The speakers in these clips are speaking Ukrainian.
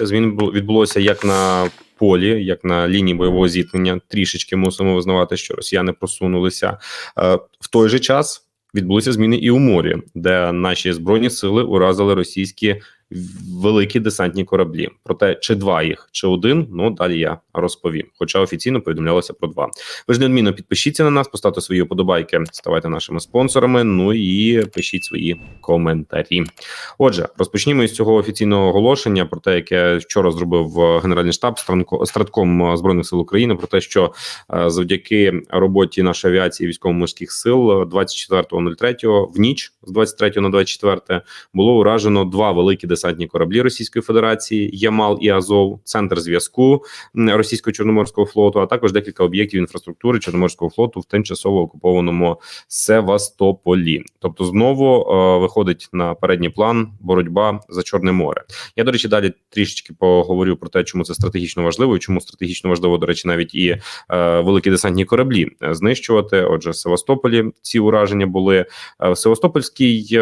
Змін бу- відбулося як на полі, як на лінії бойового зіткнення. Трішечки мусимо визнавати, що росіяни просунулися Е, в той же час. Відбулися зміни і у морі, де наші збройні сили уразили російські великі десантні кораблі. Проте чи два їх, чи один, ну далі я розповім. Хоча офіційно повідомлялося про два. Ви ж неодмінно підпишіться на нас, поставте свої вподобайки, ставайте нашими спонсорами. Ну і пишіть свої коментарі. Отже, розпочнімо із цього офіційного оголошення про те, яке вчора зробив е, Генеральний штаб Стратком е, збройних сил України, про те, що е, завдяки роботі нашої авіації військово-морських сил е, 24.03 в ніч з 23 на 24 було уражено два великі десантні кораблі Російської Федерації Ямал і Азов, центр зв'язку м, російського чорноморського флоту, а також декілька об'єктів інфраструктури Чорноморського флоту в тимчасово окупованому Севастополі. Тобто, знову е, виходить на передній план боротьба за Чорне море. Я до речі, далі трішечки поговорю про те, чому це стратегічно важливо, і чому стратегічно важливо, до речі, навіть і е, великі десантні кораблі знищувати. Отже, Севастополі ці ураження були Е, в Севастопольській е,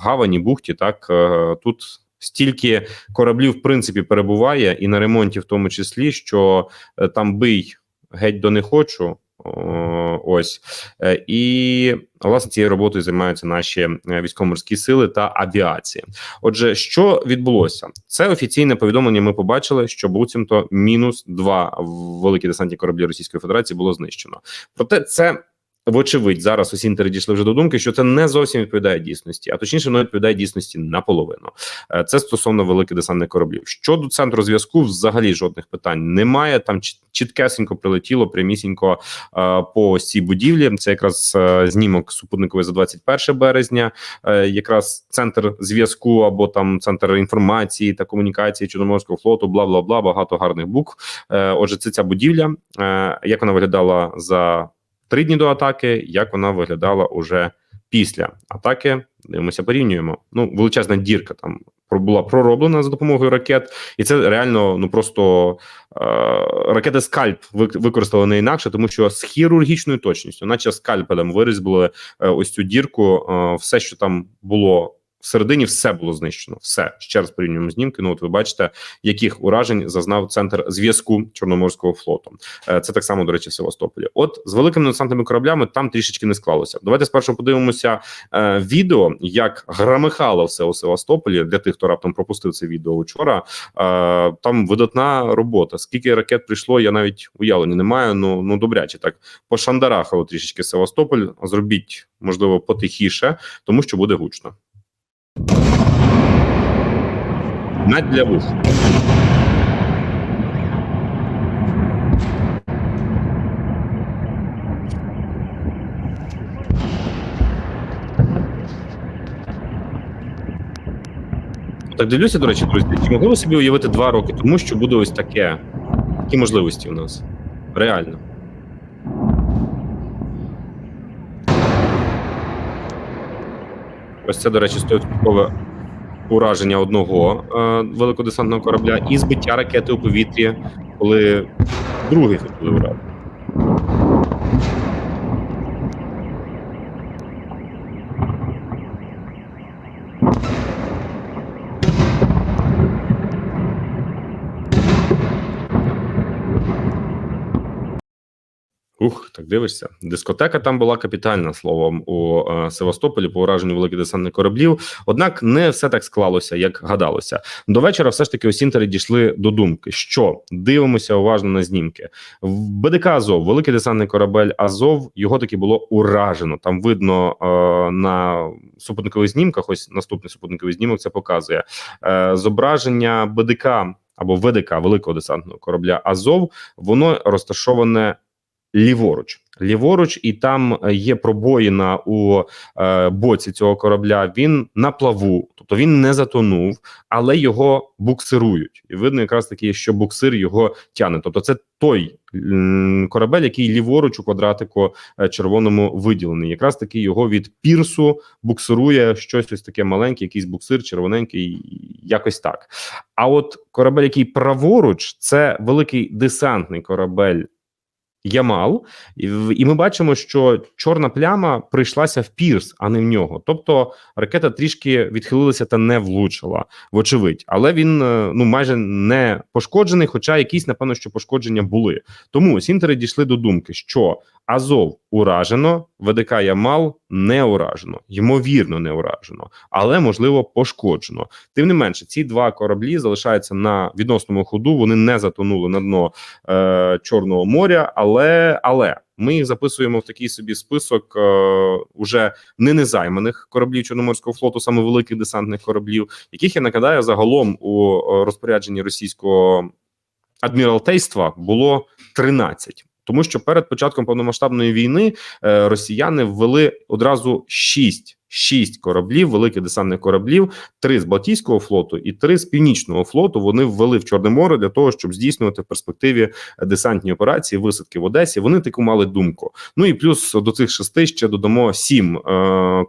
гавані бухті. Так е, тут стільки кораблів, в принципі, перебуває, і на ремонті, в тому числі, що е, там бий геть до не хочу. Ось Е, і власне цією роботою займаються наші е, військово-морські сили та авіація. Отже, що відбулося? Це офіційне повідомлення. Ми побачили, що буцімто мінус два великі десантні кораблі Російської Федерації було знищено. Проте це. Вочевидь, зараз усі дійшли вже до думки, що це не зовсім відповідає дійсності, а точніше, воно відповідає дійсності наполовину. Е, Це стосовно великих десантних кораблів. Щодо центру зв'язку, взагалі жодних питань немає. Там чіткесенько прилетіло прямісінько е, по цій будівлі. Це якраз е, знімок супутниковий за 21 березня. Якраз центр зв'язку або там центр інформації та комунікації Чорноморського флоту. Бла бла бла. Багато гарних букв. Отже, це ця будівля. Як вона виглядала за три дні до атаки, як вона виглядала уже після атаки. Дивимося, порівнюємо. Ну, величезна дірка там була пророблена за допомогою ракет, і це реально ну просто е, ракети скальп вик- використали не інакше, тому що з хірургічною точністю, наче скальпелем вирізбили е, ось цю дірку. Е, все, що там було. Всередині все було знищено. Все ще раз порівнюємо знімки. Ну от ви бачите, яких уражень зазнав центр зв'язку Чорноморського флоту. Е, Це так само, до речі, в Севастополі. От з великими десантними кораблями там трішечки не склалося. Давайте спершу подивимося е, відео, як грамихало все у Севастополі. Для тих, хто раптом пропустив це відео вчора. Е, там видатна робота. Скільки ракет прийшло, я навіть уявлення не маю. Ну ну добряче так пошандарахало трішечки Севастополь. Зробіть можливо потихіше, тому що буде гучно. Навіть для вух. Так дивлюся, до речі, друзі, чи могли ви собі уявити два роки тому, що буде ось таке? Які можливості у нас? Реально. Ось це, до речі, 100% ураження одного е, великодесантного корабля і збиття ракети у повітрі, коли другий хотіли ураження. Ух, так дивишся. Дискотека там була капітальна словом у е, Севастополі по ураженню великих десантних кораблів. Однак не все так склалося, як гадалося. До вечора все ж таки осінтери дійшли до думки, що дивимося уважно на знімки. В БДК Азов, великий десантний корабель Азов, його таки було уражено. Там видно е, на супутникових знімках. Ось наступний супутниковий знімок це показує е, зображення БДК або ВДК великого десантного корабля Азов. Воно розташоване ліворуч. Ліворуч, і там е, є пробоїна у е, боці цього корабля. Він на плаву, тобто він не затонув, але його буксирують. І видно, якраз таки, що буксир його тягне. Тобто, це той корабель, який ліворуч у квадратику е, червоному виділений. Якраз таки його від пірсу буксирує щось ось таке маленьке, якийсь буксир, червоненький, якось так. А от корабель, який праворуч, це великий десантний корабель Ямал, і, ми бачимо, що чорна пляма прийшлася в пірс, а не в нього. Тобто ракета трішки відхилилася та не влучила, вочевидь. Але він е, ну майже не пошкоджений, хоча якісь, напевно, що пошкодження були. Тому сінтери дійшли до думки, що Азов уражено, ВДК Ямал не уражено, ймовірно, не уражено, але можливо пошкоджено. Тим не менше, ці два кораблі залишаються на відносному ходу. Вони не затонули на дно е, Чорного моря, але але ми їх записуємо в такий собі список е, уже не незайманих кораблів Чорноморського флоту, саме великих десантних кораблів, яких я нагадаю загалом у е, розпорядженні російського адміралтейства було 13. Тому що перед початком повномасштабної війни е, росіяни ввели одразу 6 шість кораблів, великих десантних кораблів, три з Балтійського флоту і три з північного флоту. Вони ввели в Чорне море для того, щоб здійснювати в перспективі десантні операції, висадки в Одесі. Вони таку мали думку. Ну і плюс до цих шести ще додамо сім е,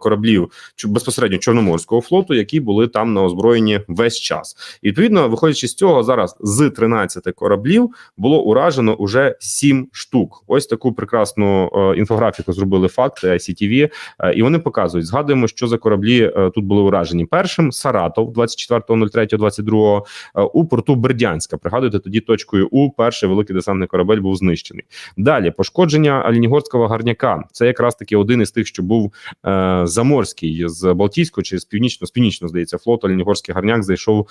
кораблів безпосередньо Чорноморського флоту, які були там на озброєнні весь час. І відповідно, виходячи з цього, зараз з 13 кораблів було уражено уже 7 штук. Ось таку прекрасну е, інфографіку зробили факти ICTV, е, і вони показують. Згадуємо, що за кораблі е, тут були уражені. Першим Саратов, 24.03.22, е, у порту Бердянська. Пригадуєте, тоді точкою У перший великий десантний корабель був знищений. Далі пошкодження Алінігорського гарняка. Це якраз таки один із тих, що був е, заморський з Балтійського чи з північно з північно здається флоту. Алінігорський гарняк зайшов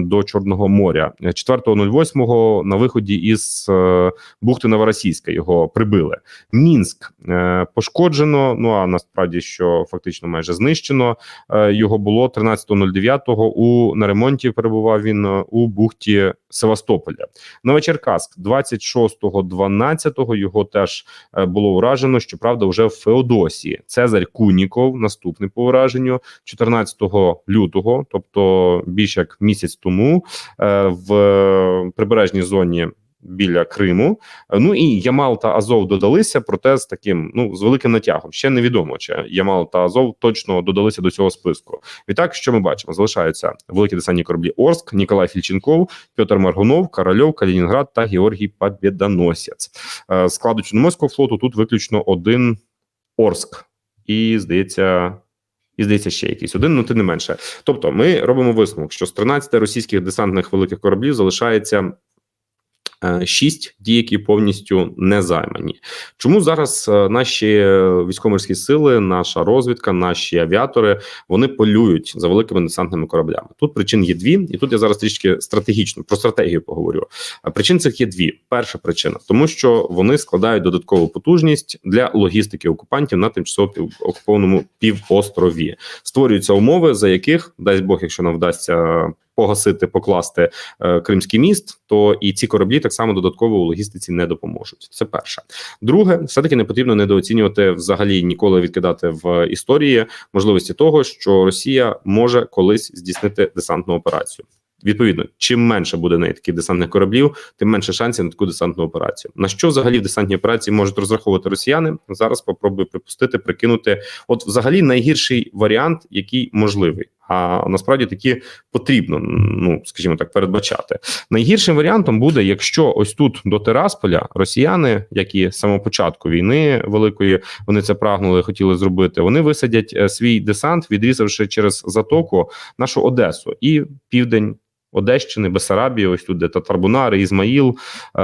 до Чорного моря 4.08 на виході із е, бухти Новоросійська його прибили. Мінськ е, пошкоджено. Ну а насправді що фактично майже знищено. Е, його було 13.09 у на ремонті. Перебував він е, у бухті Севастополя. Новочеркаськ 26.12 його теж е, було уражено. Щоправда, вже в Феодосії. Цезарь Куніков, наступний по ураженню 14 лютого, тобто більш як місяць тому, в прибережній зоні. Біля Криму, ну і Ямал та Азов додалися, проте з таким ну з великим натягом. Ще невідомо, чи Ямал та Азов точно додалися до цього списку. Відтак, що ми бачимо, залишаються великі десантні кораблі Орск, Ніколай Фільченков, Петр Маргунов, Корольов, Калінінград та Георгій Побєдоносець. Е, Складу Чорноморського флоту тут виключно один Орск, і здається. І здається, ще якийсь один, ну тим не менше. Тобто, ми робимо висновок, що з 13 російських десантних великих кораблів залишається шість, ті, які повністю не займані. Чому зараз е, наші військово-морські сили, наша розвідка, наші авіатори вони полюють за великими десантними кораблями? Тут причин є дві, і тут я зараз трішки стратегічно про стратегію поговорю. Причин цих є дві. Перша причина, тому що вони складають додаткову потужність для логістики окупантів на тимчасово окупованому півострові. Створюються умови, за яких дасть Бог, якщо нам вдасться погасити, покласти е, Кримський міст, то і ці кораблі так само додатково у логістиці не допоможуть. Це перше. Друге, все таки не потрібно недооцінювати взагалі ніколи відкидати в історії можливості того, що Росія може колись здійснити десантну операцію. Відповідно, чим менше буде неї таких десантних кораблів, тим менше шансів на таку десантну операцію. На що взагалі в десантній операції можуть розраховувати росіяни? Зараз попробую припустити, прикинути. От, взагалі, найгірший варіант, який можливий. А насправді такі потрібно, ну скажімо так, передбачати. Найгіршим варіантом буде, якщо ось тут до Терасполя росіяни, які з самого початку війни великої, вони це прагнули, хотіли зробити. Вони висадять е, свій десант, відрізавши через затоку нашу Одесу і південь. Одещини, Бесарабії, ось тут де Татарбунари, Ізмаїл, е,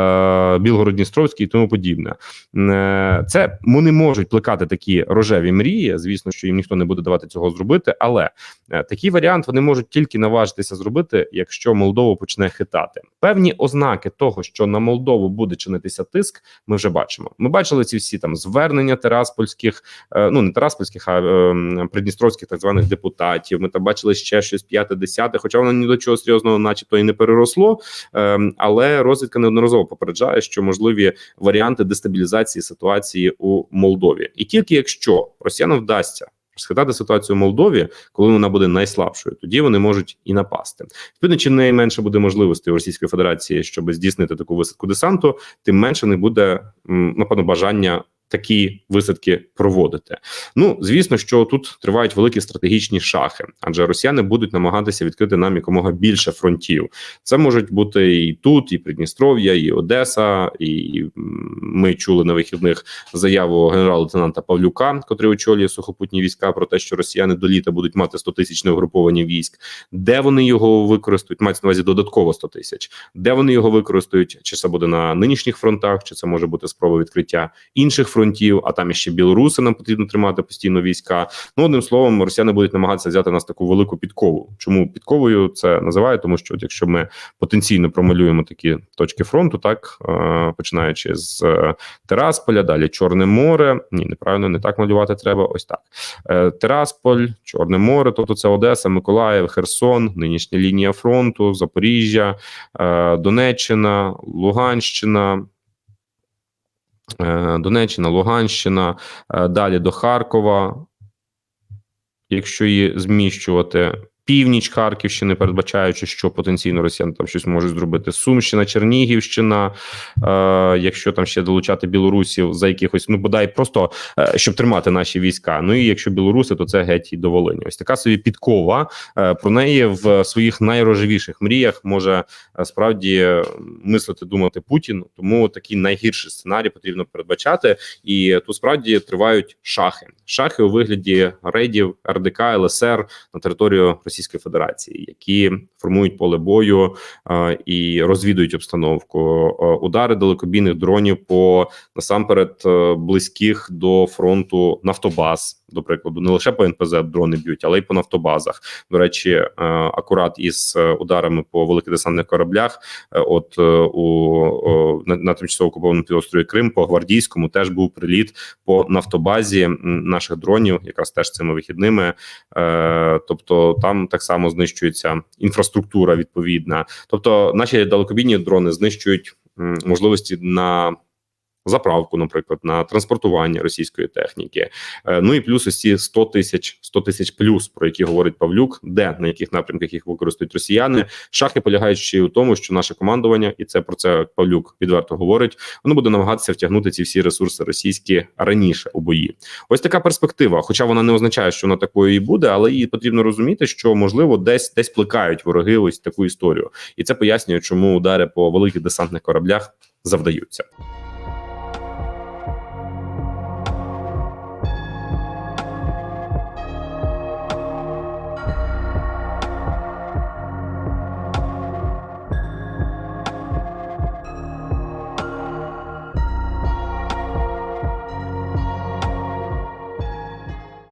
Білгород-Дністровський і тому подібне. Е, Це вони можуть плекати такі рожеві мрії. Звісно, що їм ніхто не буде давати цього зробити, але е, такий варіант вони можуть тільки наважитися зробити, якщо Молдова почне хитати. Певні ознаки того, що на Молдову буде чинитися тиск, ми вже бачимо. Ми бачили ці всі там звернення тераспольських, ну не тераспольських, а е, придністровських так званих депутатів. Ми там бачили ще щось п'яте, десяте, хоча воно ні до чого серйозного, начебто, і не переросло. Е, але розвідка неодноразово попереджає, що можливі варіанти дестабілізації ситуації у Молдові, і тільки якщо росіянам вдасться. Схитати ситуацію в Молдові, коли вона буде найслабшою, тоді вони можуть і напасти. Відповідно, чим найменше буде можливостей у Російської Федерації, щоб здійснити таку висадку десанту, тим менше не буде напевно бажання такі висадки проводити. Ну звісно, що тут тривають великі стратегічні шахи, адже росіяни будуть намагатися відкрити нам якомога більше фронтів. Це можуть бути і тут, і Придністров'я, і Одеса. І ми чули на вихідних заяву генерал-лейтенанта Павлюка, котрий очолює сухопутні війська, про те, що росіяни до літа будуть мати 100 тисяч неугруповані військ. Де вони його використають? Мається на увазі додатково 100 тисяч. Де вони його використають? Чи це буде на нинішніх фронтах, чи це може бути спроба відкриття інших фронтів? А там іще білоруси нам потрібно тримати постійно війська. Ну одним словом, росіяни будуть намагатися взяти нас таку велику підкову. Чому підковою це називаю? Тому що от якщо ми потенційно промалюємо такі точки фронту, так е, починаючи з е, Терасполя, далі Чорне море. Ні, неправильно не так малювати треба. Ось так. Е, Терасполь, Чорне море, тобто це Одеса, Миколаїв, Херсон, нинішня лінія фронту, Запоріжжя, Донеччина, Луганщина. Е, Донеччина, Луганщина, е, далі до Харкова, якщо її зміщувати. Північ Харківщини, передбачаючи, що потенційно росіяни там щось можуть зробити. Сумщина, Чернігівщина, е, якщо там ще долучати білорусів за якихось, ну бодай просто е, щоб тримати наші війська. Ну і якщо білоруси, то це геть і до Волині. Ось така собі підкова. Е, про неї в своїх найрожевіших мріях може е, справді е, мислити, думати Путін. Тому такий найгірший сценарій потрібно передбачати. І тут справді тривають шахи. Шахи у вигляді рейдів РДК ЛСР на територію Російської Федерації, які формують поле бою е, і розвідують обстановку. Е, удари далекобійних дронів по насамперед е, близьких до фронту нафтобаз. До прикладу, не лише по НПЗ дрони б'ють, але й по нафтобазах. До речі, е, акурат із е, ударами по великих десантних кораблях. е, От у на, на тимчасово окупованому півострові Крим по гвардійському теж був приліт по нафтобазі наших дронів, якраз теж цими вихідними. Тобто там так само знищується інфраструктура відповідна. Тобто, наші далекобійні дрони знищують можливості на. Заправку, наприклад, на транспортування російської техніки, Е, ну і плюс ось ці 100 тисяч 100 тисяч плюс, про які говорить Павлюк, де на яких напрямках їх використають росіяни. Шахи полягають ще й у тому, що наше командування, і це про це Павлюк відверто говорить. Воно буде намагатися втягнути ці всі ресурси російські раніше у бої. Ось така перспектива. Хоча вона не означає, що вона такою і буде, але її потрібно розуміти, що можливо десь десь плекають вороги ось таку історію, і це пояснює, чому удари по великих десантних кораблях завдаються.